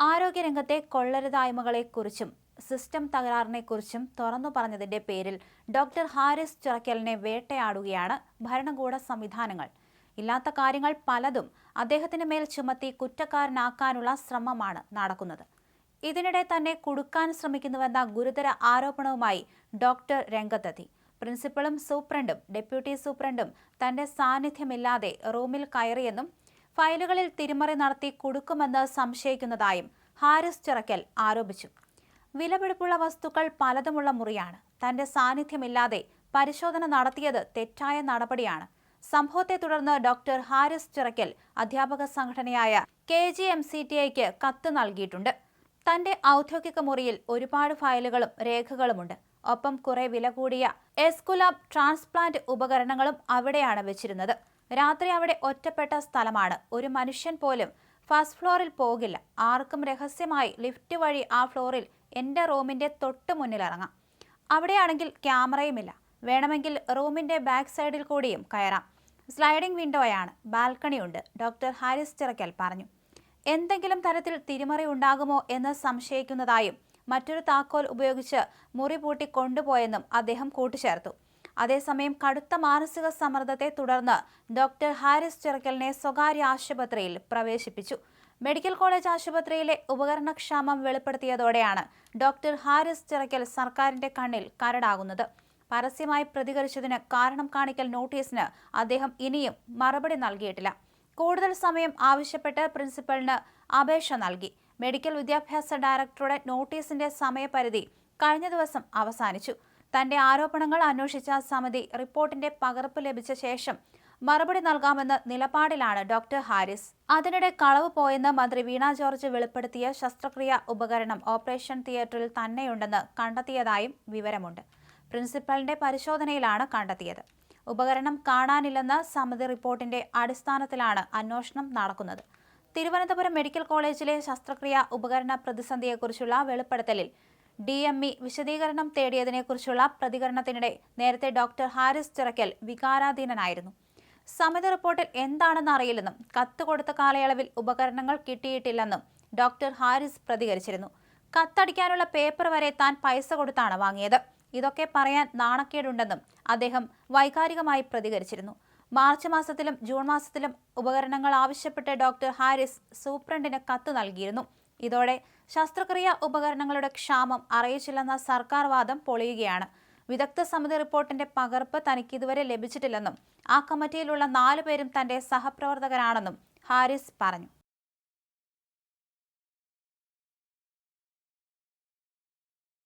ആരോഗ്യരംഗത്തെ കൊള്ളരുതായ്മകളെക്കുറിച്ചും സിസ്റ്റം തകരാറിനെക്കുറിച്ചും തുറന്നു പറഞ്ഞതിന്റെ പേരിൽ ഡോക്ടർ ഹാരിസ് ചിറക്കലിനെ വേട്ടയാടുകയാണ് ഭരണകൂട സംവിധാനങ്ങൾ. ഇല്ലാത്ത കാര്യങ്ങൾ പലതും അദ്ദേഹത്തിന് മേൽ ചുമത്തി കുറ്റക്കാരനാക്കാനുള്ള ശ്രമമാണ് നടക്കുന്നത്. ഇതിനിടെ തന്നെ കുടുക്കാൻ ശ്രമിക്കുന്നുവെന്ന ഗുരുതര ആരോപണവുമായി ഡോക്ടർ രംഗത്തെത്തി. പ്രിൻസിപ്പളും സൂപ്രണ്ടും ഡെപ്യൂട്ടി സൂപ്രണ്ടും തന്റെ സാന്നിധ്യമില്ലാതെ റൂമിൽ കയറിയെന്നും ഫയലുകളിൽ തിരിമറി നടത്തി കൊടുക്കുമെന്ന് സംശയിക്കുന്നതായും ഹാരിസ് ചിറക്കൽ ആരോപിച്ചു. വിലപിടിപ്പുള്ള വസ്തുക്കൾ പലതുമുള്ള മുറിയാണ്. തന്റെ സാന്നിധ്യമില്ലാതെ പരിശോധന നടത്തിയത് തെറ്റായ നടപടിയാണ്. സംഭവത്തെ തുടർന്ന് ഡോക്ടർ ഹാരിസ് ചിറക്കൽ അധ്യാപക സംഘടനയായ K G M C T ഐക്ക് കത്ത് നൽകിയിട്ടുണ്ട്. തന്റെ ഔദ്യോഗിക മുറിയിൽ ഒരുപാട് ഫയലുകളും രേഖകളുമുണ്ട്. ഒപ്പം കുറെ വില കൂടിയ എസ്കുലാബ് ട്രാൻസ്പ്ലാന്റ് ഉപകരണങ്ങളും അവിടെയാണ് വെച്ചിരുന്നത്. രാത്രി അവിടെ ഒറ്റപ്പെട്ട സ്ഥലമാണ്. ഒരു മനുഷ്യൻ പോലും ഫസ്റ്റ് ഫ്ലോറിൽ പോകില്ല. ആർക്കും രഹസ്യമായി ലിഫ്റ്റ് വഴി ആ ഫ്ലോറിൽ എന്റെ റൂമിന്റെ തൊട്ട് മുന്നിൽ ഇറങ്ങാം. അവിടെയാണെങ്കിൽ ക്യാമറയുമില്ല. വേണമെങ്കിൽ റൂമിന്റെ ബാക്ക് സൈഡിൽ കൂടിയും കയറാം. സ്ലൈഡിംഗ് വിൻഡോയാണ്. ബാൽക്കണിയുണ്ട്. ഡോക്ടർ ഹാരിസ് ചിറക്കൽ പറഞ്ഞു. എന്തെങ്കിലും തരത്തിൽ തിരിമറി ഉണ്ടാകുമോ എന്ന് സംശയിക്കുന്നതായും മറ്റൊരു താക്കോൽ ഉപയോഗിച്ച് മുറി പൂട്ടി കൊണ്ടുപോയെന്നും അദ്ദേഹം കൂട്ടിച്ചേർത്തു അതേസമയം കടുത്ത മാനസിക സമ്മർദ്ദത്തെ തുടർന്ന് ഡോക്ടർ ഹാരിസ് ചിറക്കലിനെ സ്വകാര്യ ആശുപത്രിയിൽ പ്രവേശിപ്പിച്ചു. മെഡിക്കൽ കോളേജ് ആശുപത്രിയിലെ ഉപകരണക്ഷാമം വെളിപ്പെടുത്തിയതോടെയാണ് ഡോക്ടർ ഹാരിസ് ചിറക്കൽ സർക്കാരിന്റെ കണ്ണിൽ കരടാകുന്നത്. പരസ്യമായി പ്രതികരിച്ചതിന് കാരണം കാണിക്കൽ നോട്ടീസിന് അദ്ദേഹം ഇനിയും മറുപടി നൽകിയിട്ടില്ല. കൂടുതൽ സമയം ആവശ്യപ്പെട്ട് പ്രിൻസിപ്പലിന് അപേക്ഷ നൽകി. മെഡിക്കൽ വിദ്യാഭ്യാസ ഡയറക്ടറുടെ നോട്ടീസിന്റെ സമയപരിധി കഴിഞ്ഞ ദിവസം അവസാനിച്ചു. തന്റെ ആരോപണങ്ങൾ അന്വേഷിച്ച സമിതി റിപ്പോർട്ടിന്റെ പകർപ്പ് ലഭിച്ച ശേഷം മറുപടി നൽകാമെന്ന നിലപാടിലാണ് ഡോക്ടർ ഹാരിസ്. അതിനിടെ കളവ് പോയെന്ന് മന്ത്രി വീണ ജോർജ് വെളിപ്പെടുത്തിയ ശസ്ത്രക്രിയ ഉപകരണം ഓപ്പറേഷൻ തിയേറ്ററിൽ തന്നെയുണ്ടെന്ന് കണ്ടെത്തിയതായും വിവരമുണ്ട്. പ്രിൻസിപ്പലിന്റെ പരിശോധനയിലാണ് കണ്ടെത്തിയത്. ഉപകരണം കാണാനില്ലെന്ന സമിതി റിപ്പോർട്ടിന്റെ അടിസ്ഥാനത്തിലാണ് അന്വേഷണം നടക്കുന്നത്. തിരുവനന്തപുരം മെഡിക്കൽ കോളേജിലെ ശസ്ത്രക്രിയ ഉപകരണ പ്രതിസന്ധിയെക്കുറിച്ചുള്ള വെളിപ്പെടുത്തലിൽ ഡി എം ഇ വിശദീകരണം തേടിയതിനെക്കുറിച്ചുള്ള പ്രതികരണത്തിനിടെ നേരത്തെ ഡോക്ടർ ഹാരിസ് ചിറക്കൽ വികാരാധീനനായിരുന്നു. സമിതി റിപ്പോർട്ടിൽ എന്താണെന്ന് അറിയില്ലെന്നും കത്ത് കൊടുത്ത കാലയളവിൽ ഉപകരണങ്ങൾ കിട്ടിയിട്ടില്ലെന്നും ഡോക്ടർ ഹാരിസ് പ്രതികരിച്ചിരുന്നു. കത്തടിക്കാനുള്ള പേപ്പർ വരെ താൻ പൈസ കൊടുത്താണ് വാങ്ങിയത്. ഇതൊക്കെ പറയാൻ നാണക്കേടുണ്ടെന്നും അദ്ദേഹം വൈകാരികമായി പ്രതികരിച്ചിരുന്നു. മാർച്ച് മാസത്തിലും ജൂൺ മാസത്തിലും ഉപകരണങ്ങൾ ആവശ്യപ്പെട്ട് ഡോക്ടർ ഹാരിസ് സൂപ്രണ്ടിന് കത്ത് നൽകിയിരുന്നു. ഇതോടെ ശസ്ത്രക്രിയ ഉപകരണങ്ങളുടെ ക്ഷാമം അറിയിച്ചില്ലെന്ന സർക്കാർ വാദം പൊളിയുകയാണ്. വിദഗ്ധ സമിതി റിപ്പോർട്ടിന്റെ പകർപ്പ് തനിക്ക് ഇതുവരെ ലഭിച്ചിട്ടില്ലെന്നും ആ കമ്മിറ്റിയിലുള്ള നാലു പേരും തന്റെ സഹപ്രവർത്തകരാണെന്നും ഹാരിസ് പറഞ്ഞു.